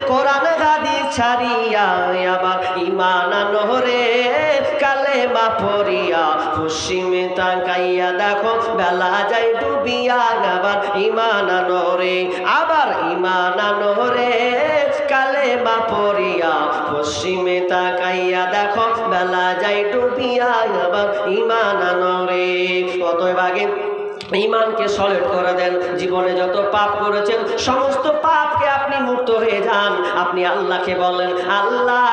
কোরআন গাদি ছাড়িয়া আবার ইমান নহরে কালে মা পড়িয়া পশ্চিমে তাকাইয়া দেখো, বেলা যাই ডুবিয়া আবার ইমান নহরে আবার ইমান নহরে কালে মা পড়িয়া পশ্চিমে তাকাইয়া দেখো, বেলা যাই ডুবিয়া আবার ইমান নহরে অতএব আগে ইমানকে সলেট করে দেন। জীবনে যত পাপ করেছেন, সমস্ত পাপকে আপনি মুক্ত হয়ে যান। আপনি আল্লাহকে বলেন, আল্লাহ,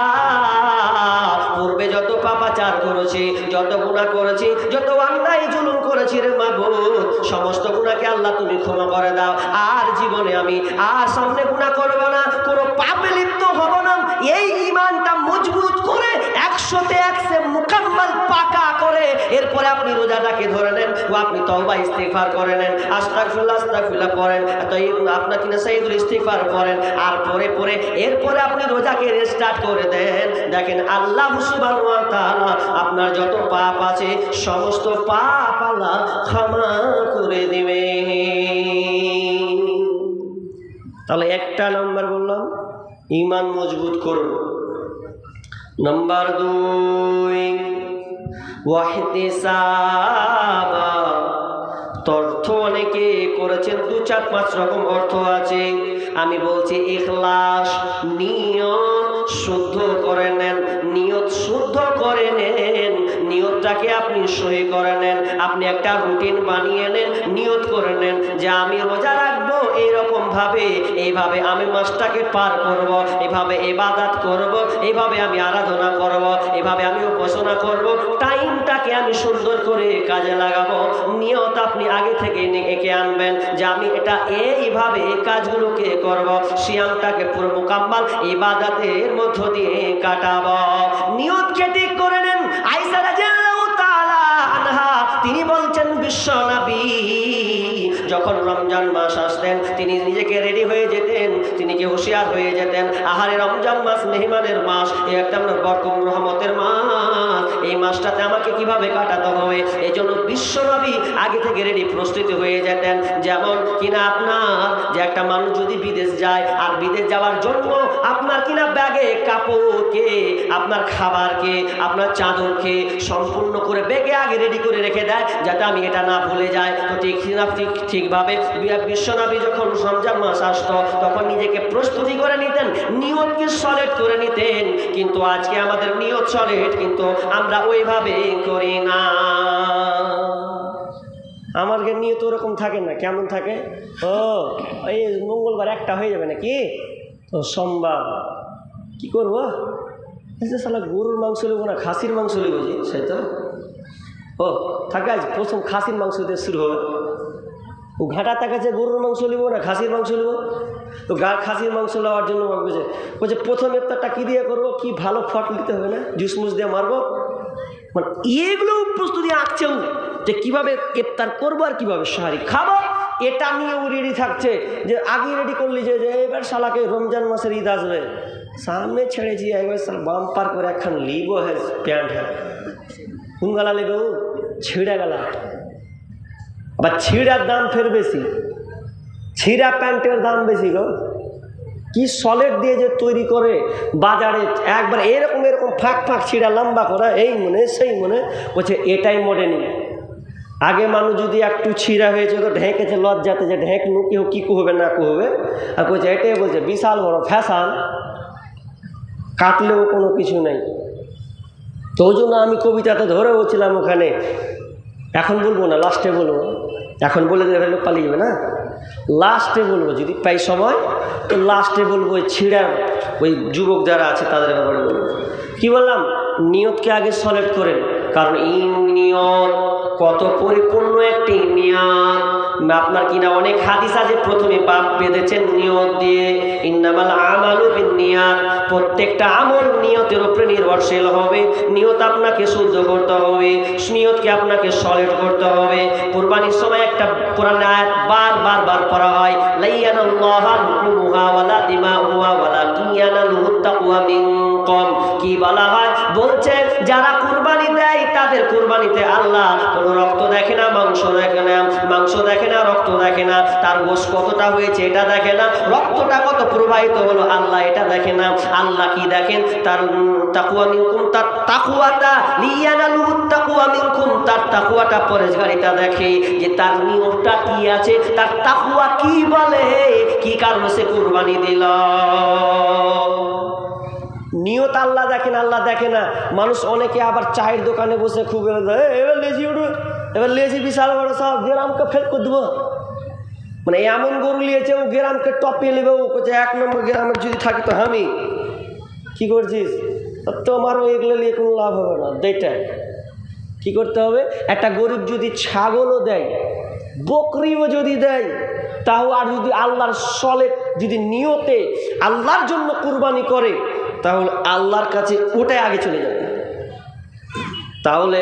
পূর্বে যত পাপাচার করেছি, যত গুণা করেছি, যত অন্যায় জুলুম করেছি রে মাবুদ, সমস্ত গুণাকে আল্লাহ তুমি ক্ষমা করে দাও। আর জীবনে আমি আর সামনে গুণা করব না, কোনো পাপে লিপ্ত হব না। এই ইমানটা মজবুত করে একশোতে একশো মুকাম্মাল এরপরে আপনি রোজাটাকে ধরে নেন ও আপনি তওবা ইস্তিফার করে নেন, আস্তাগফিরুল্লাহ আস্তাগফিরুল্লাহ পড়েন তো এই আপনার কিনা সাইদুল ইস্তিফার পড়েন, আর পরে পরে এরপরে আপনি রোজাকে রেস্টার্ট করে দেন। দেখেন আল্লাহ সুবহানাহু আপনার যত পাপ আছে, সমস্ত পাপ আল্লাহ ক্ষমা করে দিবে তাহলে একটা নাম্বার বললাম ইমান মজবুত করুন। নাম্বার দুই ওয়াহতিসাবা। অর্থ অনেকে করেছেন, দু চার পাঁচ রকম অর্থ আছে। আমি বলছি, ইখলাস, নিয়ত শুদ্ধ করে নেন, নিয়ত শুদ্ধ করে নেন, নিয়তটাকে আপনি সহি করে নেন, আপনি একটা রুটিন বানিয়ে নেন, নিয়ত করে নেন যে আমি রোজা ভাবে এইভাবে আমি মাসটাকে পার করব এভাবে এবাদাত করব, এইভাবে আমি আরাধনা করব এভাবে আমি উপাসনা করব, টাইমটাকে আমি সুন্দর করে কাজে লাগাবো। নিয়ত আপনি আগে থেকে এঁকে আনবেন যে আমি এটা এইভাবে এই কাজগুলোকে করব, সিয়ামটাকে পুরো মোকাম্মাল ইবাদাতের মধ্য দিয়ে কাটাবো। নিয়তকে ঠিক করে নেন আইসা রাদিয়াল্লাহু তাআলা আনহা তিনি বলছেন বিশ্ব নবী। যখন রমজান মাস আসতেন তিনি নিজেকে রেডি হয়ে যেতেন, তিনি কি হুঁশিয়ার হয়ে যেতেন। আহারে রমজান মাস, মেহমানের মাস এই একটা আপনার বরকম, রহমতের মাস। এই মাসটাতে আমাকে কীভাবে কাটাতে হবে? এই জন্য বিশ্বনবী আগে থেকে রেডি প্রস্তুতি হয়ে যেতেন। যেমন কিনা আপনার, যে একটা মানুষ যদি বিদেশ যায়, আর বিদেশ যাওয়ার জন্য আপনার কিনা ব্যাগে কাপড়কে আপনার খাবারকে আপনার চাদরকে সম্পূর্ণ করে ব্যাগে আগে রেডি করে রেখে দেয়, যাতে আমি এটা না ভুলে যাই। তো ঠিক ঠিক, ঠিকভাবে বি- বিশ্বনবী যখন রমজান মাস আসতো, তখন নিজেকে প্রস্তুতি করে নিতেন, নিয়তকে সলেট করে নিতেন। কিন্তু আজকে আমাদের নিয়ত সলেট কিন্তু আমরা ওইভাবে করি না। আমার নিয়ত ওরকম থাকে না, কেমন থাকে? ও, এই মঙ্গলবার একটা হয়ে যাবে নাকি? তো সোমবার। কি করব? সালা গরুর মাংস নেব না, খাসির মাংস নেব যে তো ও, থাকে প্রথম খাসির মাংস দিয়ে শুরু হবে। ও ঘাটা তাকাচ্ছে গরুর মাংস নেব না, খাসির মাংস নেব? তো গা খাসির মাংস নেওয়ার জন্য বলছে বলছে, প্রথম ইফতারটা কী দিয়ে করব? কি ভালো ফট নিতে হবে না? জুস মুস দিয়ে মারবো? মানে এগুলো প্রস্তুতি আঁকছেও যে কীভাবে ইফতার করব আর কীভাবে সাহারি খাব, এটা নিয়েও রেডি থাকছে। যে আগে রেডি করলি যে যে এবার শালাকে রমজান মাসের ঈদ আসবে। সামনে ছেড়েছি একবার বাম্পার করে একখান লিবো হ্যাঁ প্যান্ট হ্যাঁ কোন গালা নেবে ও ছিঁড়া গালা। আবার ছিঁড়ার দাম ফের বেশি। ছিঁড়া প্যান্টের দাম বেশি গো। কি সলেট দিয়ে যে তৈরি করে বাজারে, একবার এরকম এরকম ফাঁক ফাঁক ছিঁড়া, লম্বা করা, এই মনে, সেই মনে, বলছে এটাই মডেনি আগে মানুষ যদি একটু ছিঁড়া হয়েছে তো ঢেকেছে, লজ্জাতে যে ঢেক নু কেউ কী কুহবে, না কুহবে? আর বলছে এটাই বলছে, বিশাল বড় ফ্যাশান কাটলেও কোনো কিছু নেই। তো ওই জন্য আমি কবিতাটা ধরে বলছিলাম ওখানে। এখন বলব না লাস্টে বলব। এখন বলে দিলে লোক পালিয়ে যাবে না? লাস্টে বলব, যদি পাই সময়, তো লাস্টে বলব ওই ছিঁড়ার, ওই যুবক যারা আছে তাদের ব্যাপারে বলব। কী বললাম? নিয়তকে আগে সলেক্ট করেন, কারণ ইউনিয়ন কত পরিপূর্ণ একটি নিয়ত। আপনার কিনা অনেক হাদিস আছে, প্রথমে বাপ বেঁধেছেন নিয়ত দিয়ে, ইন্নামাল আমালু নিয়াত, প্রত্যেকটা আমল নিয়তের উপরে নির্ভরশীল হবে। নিয়ত আপনাকে শুদ্ধ করতে হবে নিয়তকে আপনাকে সলিড করতে হবে। কোরবানির সময় একটা কোরআন আয়াত বার বার বার পড়া হয়, লাইয়ানাল্লাহা লুহুমুহা ওয়ালা দিমাউহা ওয়ালাকিন ইয়ানালুহু তাকওয়া মিনকুম। কি বলা হয়? বলছে, যারা কুরবানি তাদের কুরবানিতে আল্লাহ কোনো রক্ত দেখে না, মাংস দেখে না, মাংস দেখে না, রক্ত দেখে না। তার গোশ কতটা হয়েছে এটা দেখে না, রক্তটা কত প্রবাহিত হলো আল্লাহ এটা দেখে না। আল্লাহ কি দেখেন? তার তাকুয়া মিনকুম, তার তাকুয়াটা লিয়ানালু তাকুয়া মিনকুম, তার তাকুয়াটা পরেশগারিটা দেখে যে তার নিয়মটা কি আছে, তার তাকুয়া কি বলে, কি কারণে সে কুরবানি দিল? নিয়ত আল্লাহ দেখেন আল্লাহ দেখে না। মানুষ অনেকে আবার চায়ের দোকানে বসে খুব এবার লেজি উঠবে এবার লেজি বিশাল বড় সব গ্রামকে ফেল করে দেবো। মানে এমন গরু নিয়েছে ও গ্রামকে টপিয়ে নেবে, ও করছে এক নম্বর গ্রামের যদি থাকে তো আমি। কি করছিস? তোমারও এগুলো নিয়ে কোনো লাভ হবে না দেটা কি করতে হবে? একটা গরিব যদি ছাগলও দেয়, বকরিও যদি দেয়, তাও আর যদি আল্লাহর সলে যদি নিয়তে আল্লাহর জন্য কুরবানি করে তাহলে আল্লাহর কাছে ওটাই আগে চলে যাবে। তাহলে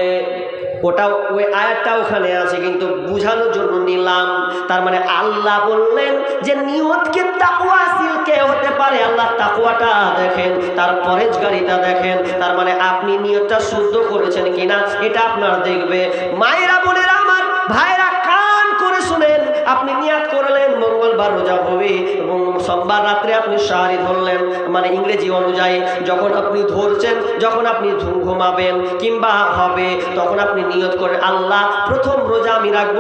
ওটা ওই আয়াতটা ওখানে আছে, কিন্তু বুঝানোর জন্য নিলাম, তার মানে আল্লাহ বললেন যে নিয়তকে তাকুয়াশীল কে হতে পারে। আল্লাহ তাকুয়াটা দেখেন, তার পরেজগারিটা দেখেন, তার মানে আপনি নিয়তটা শুদ্ধ করেছেন কিনা, এটা আপনার দেখবে। মায়েরা বোনেরা আমার ভাইরা কান করে শুনেন, আপনি নিয়াত করলেন মঙ্গলবার রোজা হবে এবং সোমবার রাত্রে আপনি শাড়ি ধরলেন। মানে ইংরেজি অনুযায়ী, যখন আপনি ধরছেন, যখন আপনি ঘুম ঘুমাবেন কিংবা হবে, তখন আপনি নিয়ত করেন আল্লাহ, প্রথম রোজা আমি রাখব।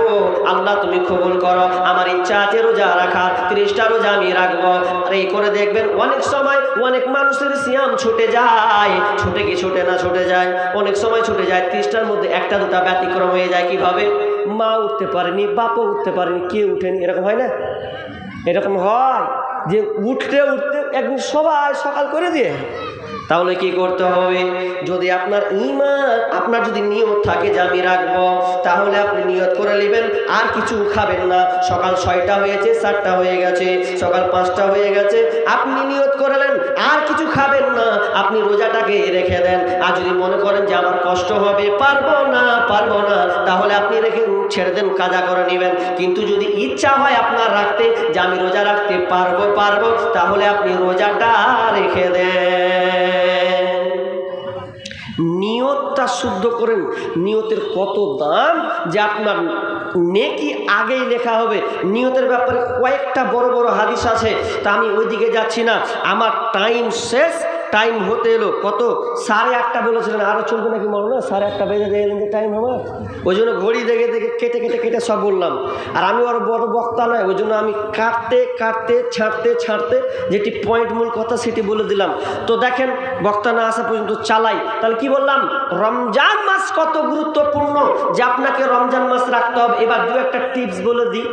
আল্লাহ, তুমি কবুল করো। আমার ইচ্ছা আছে রোজা রাখার। ত্রিশটা রোজা আমি রাখব। আর এই করে দেখবেন, অনেক সময় অনেক মানুষের সিয়াম ছুটে যায়। ছুটে কি ছুটে না ছুটে যায়? অনেক সময় ছুটে যায়, ত্রিশটার মধ্যে একটা দুটা ব্যতিক্রম হয়ে যায় কীভাবে? মা উঠতে পারেনি, বাপও উঠতে পারেনি কে উঠেনি, এরকম হয় না? এরকম হয় যে উঠতে উঠতে একদিন সবাই সকাল করে দিয়ে তাহলে কি করতে হবে? যদি আপনার ইমান আপনার যদি নিয়ত থাকে যে আমি রাখব, তাহলে আপনি নিয়ত করে নেবেন। আর কিছু খাবেন না। সকাল ছয়টা হয়েছে, সাতটা হয়ে গেছে, সকাল পাঁচটা হয়ে গেছে। আপনি নিয়ত করলেন আর কিছু খাবেন না। আপনি রোজাটাকে রেখে দেন। আর যদি মনে করেন যে আমার কষ্ট হবে, পারব না পারব না, তাহলে আপনি রেখে ছেড়ে দেন, কাজা করে নেবেন। কিন্তু যদি ইচ্ছা হয় আপনার রাখতে, যে আমি রোজা রাখতে পারব পারব, তাহলে আপনি রোজাটা রেখে দেন। নিয়তটা শুদ্ধ করেন। নিয়তের কত দাম যে আপনার নেকি আগেই লেখা হবে। নিয়তের ব্যাপারে কয়েকটা বড় বড় হাদিস আছে। তা আমি ওইদিকে যাচ্ছি না। আমার টাইম শেষ। টাইম হতে এলো। কত? সাড়ে আটটা বলেছিলেন। আরও চলবে নাকি মনে না, সাড়ে আটটা বেজে এলেন যে টাইম আমার ওই জন্য ঘড়ি দেখে দেখে কেটে কেটে কেটে সব বললাম। আর আমি ওর বড় বক্তা নয়, ওই জন্য আমি কাটতে কাটতে ছাড়তে ছাড়তে যেটি পয়েন্ট মূল কথা সেটি বলে দিলাম। তো দেখেন, বক্তা না আসা পর্যন্ত চালাই। তাহলে কি বললাম? রমজান মাস কত গুরুত্বপূর্ণ? যে আপনাকে রমজান মাস রাখতে হবে। এবার দু একটা টিপস বলে দিই।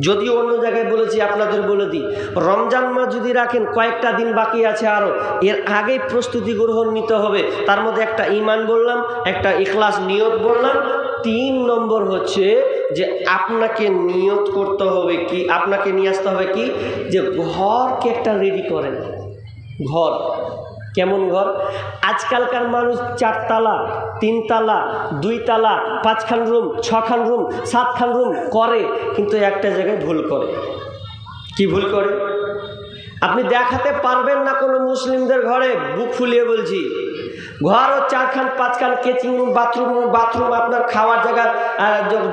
যদিও অন্য জায়গায় বলেছি, আপনাদের বলে দিই। রমজান মাস যদি রাখেন, কয়েকটা দিন বাকি আছে আরও। এর আগেই প্রস্তুতি গ্রহণ নিতে হবে। তার মধ্যে একটা ইমান বললাম, একটা ইখলাস নিয়ত বললাম। তিন নম্বর হচ্ছে যে আপনাকে নিয়ত করতে হবে কি? আপনাকে নিয়ে আসতে হবে কি? যে ঘরকে একটা রেডি করেন। ঘর। কেমন ঘর? আজকালকার মানুষ চারতলা, তিনতলা, দুইতলা, পাঁচখান রুম ছখান রুম সাতখান রুম করে, কিন্তু একটা জায়গায় ভুল করে। কি ভুল করে? আপনি দেখাতে পারবেন না কোনো মুসলিমদের ঘরে, বুক ফুলিয়ে বলছি। ঘরও চারখান পাঁচখান কেচিং রুম, বাথরুম বাথরুম আপনার খাওয়ার জায়গা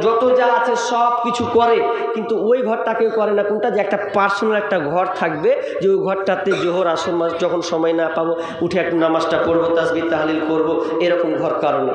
যত যা আছে সব কিছু করে, কিন্তু ওই ঘরটা কেউ করে না। কোনটা যে একটা পার্সোনাল একটা ঘর থাকবে, যে ওই ঘরটাতে জোহর, আসর মাস যখন সময় না পাবো, উঠে একটু নামাজটা পড়ব তাসবি তাহলিল করব, এরকম ঘর কারণে